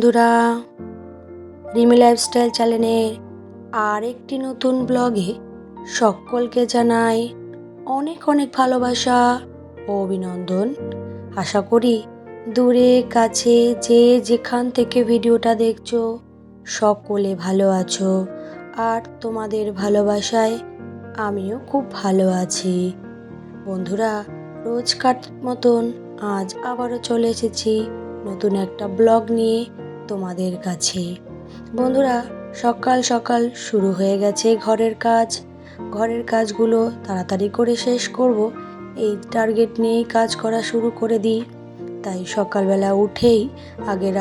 বন্ধুরা, রিমি লাইফস্টাইল চ্যানেলের আর একটি নতুন ব্লগে সকলকে জানাই অনেক অনেক ভালোবাসা ও অভিনন্দন। আশা করি দূরে, কাছে, যে যেখান থেকে ভিডিওটা দেখছ, সকলে ভালো আছো। আর তোমাদের ভালোবাসায় আমিও খুব ভালো আছি। বন্ধুরা, রোজকার মতন আজ আবারও চলে এসেছি নতুন একটা ব্লগ নিয়ে। তোমাদের কাছে। বন্ধুরা, সকাল সকাল শুরু হয়ে গেছে ঘরের কাজ। ঘরের কাজগুলো তাড়াতাড়ি করে শেষ করব। এই টার্গেট নিয়েই কাজ করা শুরু করে দিই। তাই সকালবেলা উঠেই আগের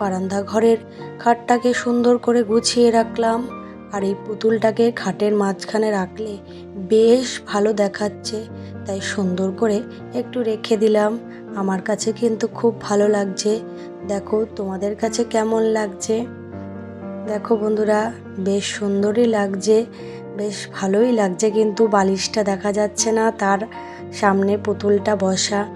বারান্দা ঘরের খাটটাকে সুন্দর করে গুছিয়ে রাখলাম। আর এই পুতুলটাকে খাটের মাঝখানে রাখলে বেশ ভালো দেখাচ্ছে। তাই সুন্দর করে একটু রেখে দিলাম। আমার কাছে কিন্তু খুব ভালো লাগছে। দেখো তোমাদের কাছে কেমন লাগছে? দেখো বন্ধুরা, বেশ সুন্দরই লাগছে। বেশ ভালোই লাগছে কিন্তু বালিশটা দেখা যাচ্ছে না, তার সামনে পুতুলটা বসা।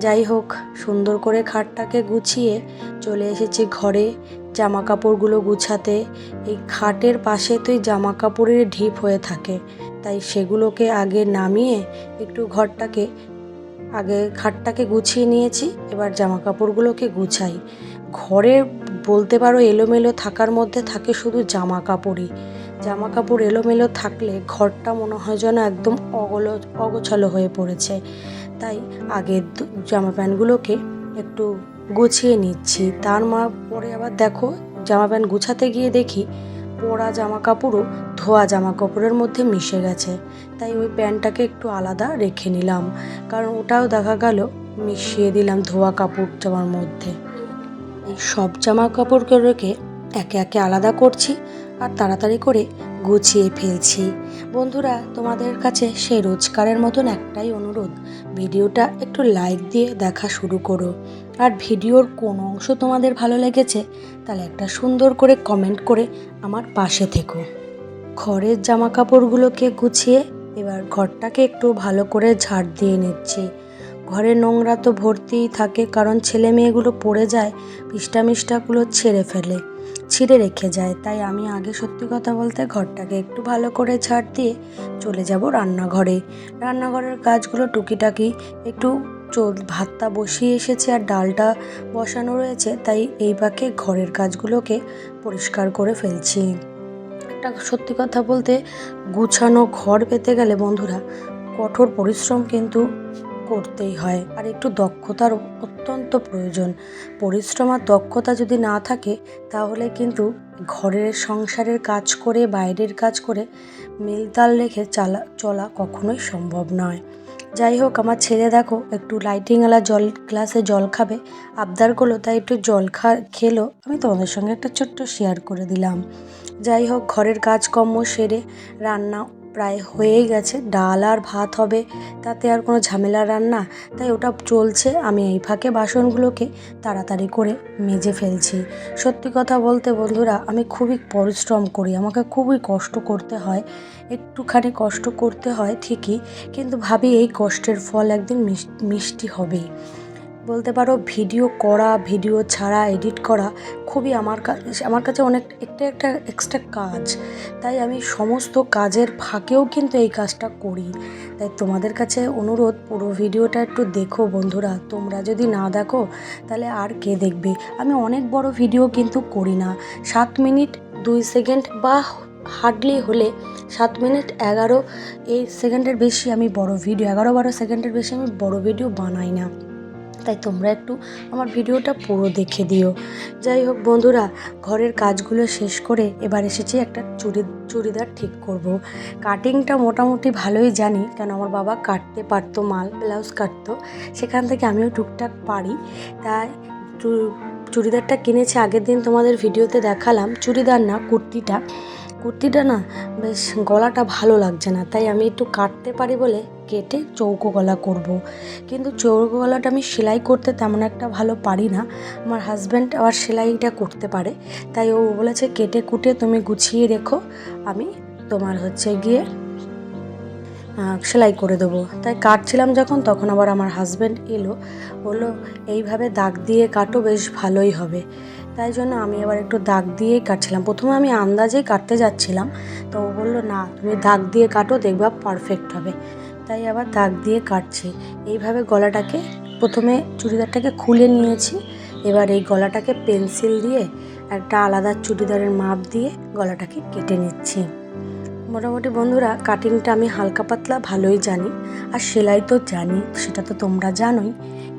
যাই হোক, সুন্দর করে খাটটাকে গুছিয়ে চলে এসেছি ঘরে জামা কাপড়গুলো গুছাতে। এই খাটের পাশে তো এই জামা কাপড়ের ঢিপ হয়ে থাকে। তাই সেগুলোকে আগে নামিয়ে একটু ঘরটাকে, আগে খাটটাকে গুছিয়ে নিয়েছি। এবার জামা কাপড়গুলোকে গুছাই। ঘরে বলতে পারো এলোমেলো থাকার মধ্যে থাকে শুধু জামা কাপড়ই জামা কাপড় এলোমেলো থাকলে ঘরটা মনে হয় যেন একদম অগলো, অগোছালো হয়ে পড়েছে। তাই আগে জামা প্যান্টগুলোকে একটু গুছিয়ে নিচ্ছি। তার মা, পরে আবার দেখো, জামা প্যান্ট গুছাতে গিয়ে দেখি পরা জামা কাপড়ও ধোয়া জামা কাপড়ের মধ্যে মিশে গেছে। তাই ওই প্যান্টটাকে একটু আলাদা রেখে নিলাম। কারণ ওটাও দেখা গেল মিশিয়ে দিলাম ধোয়া কাপড় জামার মধ্যে। এই সব জামা কাপড়গুলোকে একে একে আলাদা করছি আর তাড়াতাড়ি করে গুছিয়ে ফেলছি। বন্ধুরা, তোমাদের কাছে সে রোজকারের মতন একটাই অনুরোধ, ভিডিওটা একটু লাইক দিয়ে দেখা শুরু করো। আর ভিডিওর কোন অংশ তোমাদের ভালো লেগেছে, তাহলে একটা সুন্দর করে কমেন্ট করে আমার পাশে থেকো। ঘরের জামা কাপড়গুলোকে গুছিয়ে এবার ঘরটাকে একটু ভালো করে ঝাড় দিয়ে নিচ্ছি। ঘরে নোংরা তো ভর্তিই থাকে, কারণ ছেলে মেয়েগুলো পড়ে যায় পিষ্টা মিষ্টাগুলো ছেড়ে ফেলে, ছিঁড়ে রেখে যায়। তাই আমি আগে সত্যি কথা বলতে ঘরটাকে একটু ভালো করে ছাড় দিয়ে চলে যাব রান্নাঘরে। রান্নাঘরের কাজগুলো টুকিটাকি একটু ভাতটা বসিয়ে এসেছে আর ডালটা বসানো রয়েছে, তাই এই পাকে ঘরের কাজগুলোকে পরিষ্কার করে ফেলছি। একটা সত্যি কথা বলতে, গুছানো ঘর পেতে গেলে বন্ধুরা, কঠোর পরিশ্রম কিন্তু করতেই হয়। আর একটু দক্ষতার অত্যন্ত প্রয়োজন। পরিশ্রম আর দক্ষতা যদি না থাকে, তাহলে কিন্তু ঘরের সংসারের কাজ করে, বাইরের কাজ করে মিলতাল রেখে চালা, চলা কখনোই সম্ভব নয়। যাই হোক আমার ছেলে দেখো, একটু লাইটিংওয়ালা জল, গ্লাসে জল খাবে, আবদার করল, তাই একটু জল খা, খেলো। আমি তোমাদের সঙ্গে একটা ছোট্ট শেয়ার করে দিলাম। যাই হোক ঘরের কাজকর্ম সেরে রান্না প্রায় হয়েই গেছে। ডাল আর ভাত হবে, তাতে আর কোনো ঝামেলা রান্না তাই ওটা চলছে, আমি এই ফাঁকে বাসনগুলোকে তাড়াতাড়ি করে মেজে ফেলছি। সত্যি কথা বলতে বন্ধুরা, আমি খুবই পরিশ্রম করি। আমাকে খুবই কষ্ট করতে হয়, একটুখানি কষ্ট করতে হয় ঠিকই, কিন্তু ভাবি এই কষ্টের ফল একদিন মিষ্টি হবেই। বলতে পারো ভিডিও করা, ভিডিও ছাড়া, এডিট করা খুবই আমার কাছে আমার কাছে অনেক, একটা একটা এক্সট্রা কাজ। তাই আমি সমস্ত কাজের ফাঁকেও কিন্তু এই কাজটা করি। তাই তোমাদের কাছে অনুরোধ, পুরো ভিডিওটা একটু দেখো বন্ধুরা। তোমরা যদি না দেখো, তাহলে আর কে দেখবে? আমি অনেক বড় ভিডিও কিন্তু করি না। সাত মিনিট, দুই সেকেন্ড বা হার্ডলি হলে সাত মিনিট, এগারো, এই সেকেন্ডের বেশি আমি বড় ভিডিও, এগারো, বারো সেকেন্ডের বেশি আমি বড় ভিডিও বানাই না। তাই তোমরা একটু আমার ভিডিওটা পুরো দেখে দিও। যাই হোক বন্ধুরা, ঘরের কাজগুলো শেষ করে এবার এসেছি একটা চুড়ি চুড়িদার ঠিক করব। কাটিংটা মোটামুটি ভালোই জানি, কেন আমার বাবা কাটতে পারতো, মাল, ব্লাউজ কাটতো, সেখান থেকে আমিও টুকটাক পারি। তাই চুড়িদারটা কিনেছি, আগের দিন তোমাদের ভিডিওতে দেখালাম। চুড়িদার না, কুর্তিটা। কুর্তিটা না বেশ গলাটা ভালো লাগছে না, তাই আমি একটু কাটতে পারি বলে কেটে চৌকো গলা করব। কিন্তু চৌকো গলাটা আমি সেলাই করতে তেমন একটা ভালো পারি না। আমার হাজব্যান্ড আবার সেলাইটা করতে পারে, তাই ও বলেছে কেটে কুটে তুমি গুছিয়ে রেখো, আমি তোমার হচ্ছে গিয়ে সেলাই করে দেবো। তাই কাটছিলাম যখন, তখন আবার আমার হাজব্যান্ড এলো, বলল, এইভাবে দাগ দিয়ে কাটো, বেশ ভালোই হবে। তাই জন্য আমি এবার একটু দাগ দিয়েই কাটছিলাম। প্রথমে আমি আন্দাজেই কাটতে যাচ্ছিলাম। তো ও বলল, না, তুমি দাগ দিয়ে কাটো, দেখবা পারফেক্ট হবে। তাই আবার দাগ দিয়ে কাটছি। এইভাবে গলাটাকে প্রথমে চুড়িদারটাকে খুলে নিয়েছি। এবার এই গলাটাকে পেন্সিল দিয়ে একটা আলাদা চুড়িদারের মাপ দিয়ে গলাটাকে কেটে নিচ্ছি। মোটামুটি বন্ধুরা কাটিংটা আমি হালকা পাতলা, ভালোই জানি। আর সেলাই তো জানি, সেটা তো তোমরা জানোই।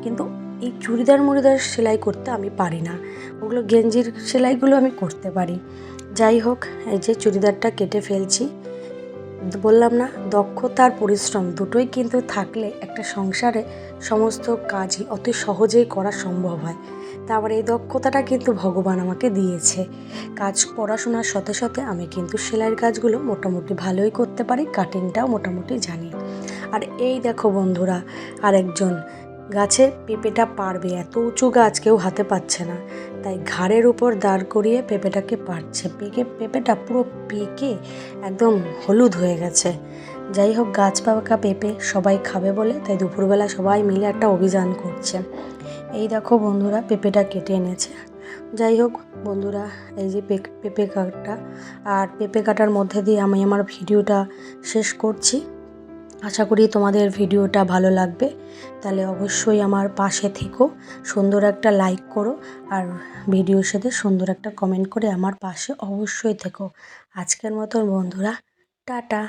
কিন্তু এই চুড়িদার মুড়িদার সেলাই করতে আমি পারি না। ওগুলো গেঞ্জির সেলাইগুলো আমি করতে পারি। যাই হোক, এই যে চুড়িদারটা কেটে ফেলছি। বললাম না দক্ষতা আর পরিশ্রম দুটোই কিন্তু থাকলে একটা সংসারে সমস্ত কাজই অত সহজেই করা সম্ভব হয়। তারপর এই দক্ষতাটা কিন্তু ভগবান আমাকে দিয়েছে। কাজ পড়াশোনার সাথে সাথে আমি কিন্তু সেলাইয়ের কাজগুলো মোটামুটি ভালোই করতে পারি কাটিংটাও মোটামুটি জানি। আর এই দেখো বন্ধুরা, আরেকজন গাছে পেঁপেটা পারবে, এত উঁচু গাছ কেউ হাতে পাচ্ছে না। তাই ঘাড়ের উপর দাঁড় করিয়ে পেঁপেটাকে পারছে। পেকে, পেঁপেটা পুরো পেকে একদম হলুদ হয়ে গেছে। যাই হোক, গাছ পাকা পেঁপে সবাই খাবে বলে, তাই দুপুরবেলা সবাই মিলে একটা অভিযান করছে। এই দেখো বন্ধুরা, পেঁপেটা কেটে এনেছে। যাই হোক বন্ধুরা, এই যে পেঁপে কাটা, আর পেঁপে কাটার মধ্যে দিয়ে আমি আমার ভিডিওটা শেষ করছি। আশা করি তোমাদের ভিডিওটা ভালো লাগবে। তাহলে অবশ্যই আমার পাশে থেকো, সুন্দর একটা লাইক করো আর ভিডিওর সাথে সুন্দর একটা কমেন্ট করে আমার পাশে অবশ্যই থেকো। আজকের মতন বন্ধুরা, টাটা।